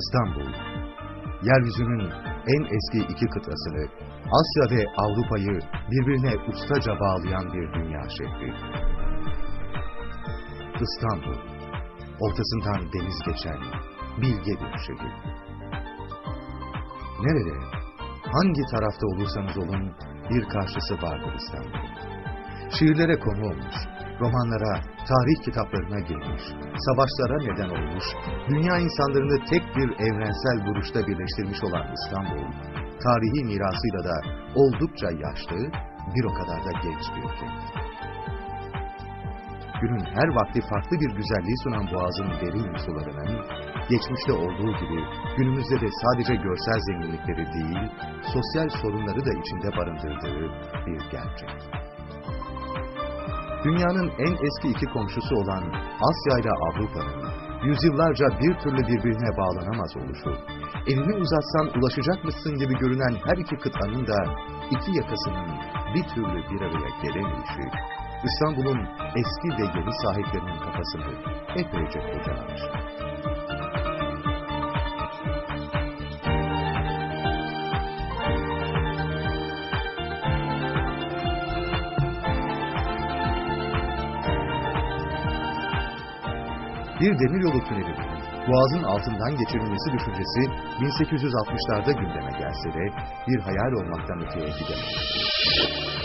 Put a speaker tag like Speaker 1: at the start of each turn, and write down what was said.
Speaker 1: İstanbul, yeryüzünün en eski iki kıtasını, Asya ve Avrupa'yı birbirine ustaca bağlayan bir dünya şehri. İstanbul, ortasından deniz geçen bilge bir şehir. Nerede, hangi tarafta olursanız olun bir karşısı vardır İstanbul. Şiirlere konu olmuş, romanlara, tarih kitaplarına girmiş, savaşlara neden olmuş, dünya insanlarını tek bir evrensel duruşta birleştirmiş olan İstanbul, tarihi mirasıyla da oldukça yaşlı, bir o kadar da genç bir kent. Günün her vakti farklı bir güzelliği sunan boğazın derin sularının, geçmişte olduğu gibi günümüzde de sadece görsel zenginlikleri değil, sosyal sorunları da içinde barındırdığı bir gerçek. Dünyanın en eski iki komşusu olan Asya ile Avrupa'nın yüzyıllarca bir türlü birbirine bağlanamaz oluşu, elini uzatsan ulaşacakmışsın gibi görünen her iki kıtanın da iki yakasının bir türlü bir araya gelemeyişi, İstanbul'un eski ve yeni sahiplerinin kafasını epeyce kurcalamış. Bir demiryolu tünelinin Boğaz'ın altından geçirilmesi düşüncesi 1860'larda gündeme gelse de bir hayal olmaktan öteye gidemedi.